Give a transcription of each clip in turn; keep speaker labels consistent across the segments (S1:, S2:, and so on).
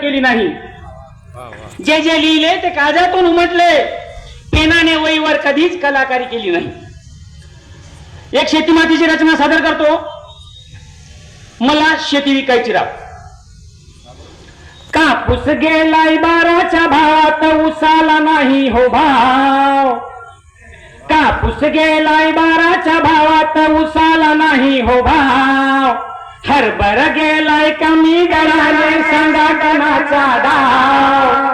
S1: केली नाही. जे जे लिहिले ते कागदातून उमटले. पेनाने वहीवर कधीच कलाकारी केली नाही. एक शेतीमातीची रचना सादर करतो. मला शेती विकायची राव. कापूस गेलाय बाराच्या भावात उसाला नाही हो भाव. कापूस गेलाय बाराच्या भावात उसाला नाही हो भाव. हरभर गेलाय कमी दराने सांगा कणाचा डाव.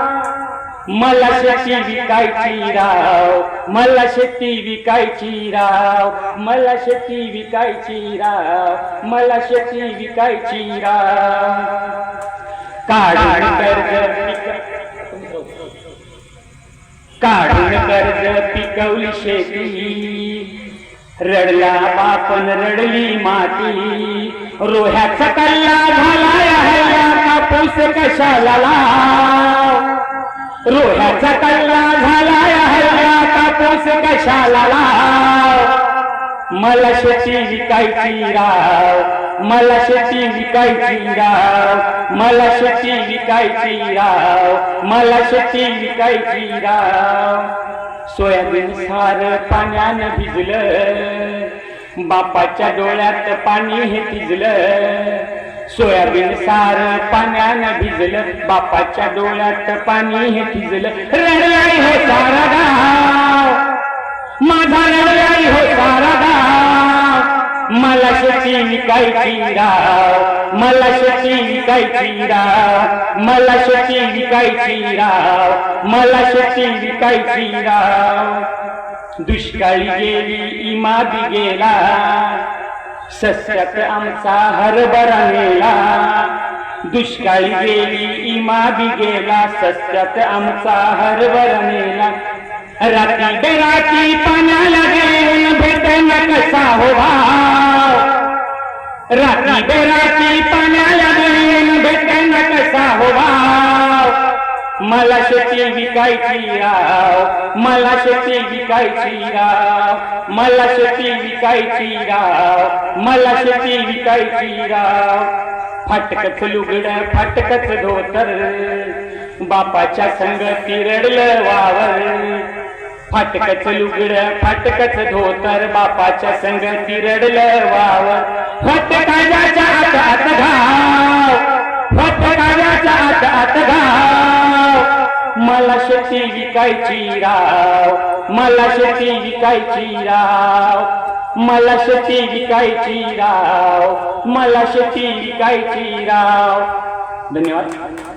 S1: मला शेती विकायची राव मला शेती विकायची राव मला शेती विकायची राव मला शेती विकायची राव. काढून कर्ज काढून कर्ज पिकवली शेती. रडला बापन रडली माती. रोह्याचा कल्ला झाला कापूस कशाला लाव? रोह्याचा कल्ला झाला कापूस कशाला लाव? मला शेती विकायची राव मला शेती विकायची राव मला शेती विकायची राव मला शेती विकायची राव. सोयाबीन सार पाण्यानं भिजलं. बापाच्या डोळ्यात पाणी हे भिजलं सोयाबीन सार पाण्यानं भिजलं. बापाच्या डोळ्यात पाणी हे भिजलं रडलाय हे सारा मला शेती विकायची राव मला शेती विकायची राव मला शेती विकायची राव मला शेती विकायची राव दुष्काळी गेली इमादी गेला. सस्यात आमचा हरभरा नेला दुष्काळी गेली इमादी गेला. सस्यात आमचा हरभरा नेला रात्री बेराची पाण्याला गेल भेटला कसा हो रात्री पाण्याला गेल कसा होवा मला शेती विकायची राव मला शेती विकायची राव मला शेती विकायची राव मला शेती विकायची राव. फाटकच लुगड फाटकच धोतर बापाच्या संगती तिरडलं वावर. फाटकच लुगड फाटकच धोतर बापाच्या संगती रडलं वावर. फट काजाच्या आत आत घाव फट काजाच्या आत आत घाव. मला शेती विकायची राव मला शेती विकायची राव. मला शेती विकायची राव मला शेती विकायची राव. धन्यवाद.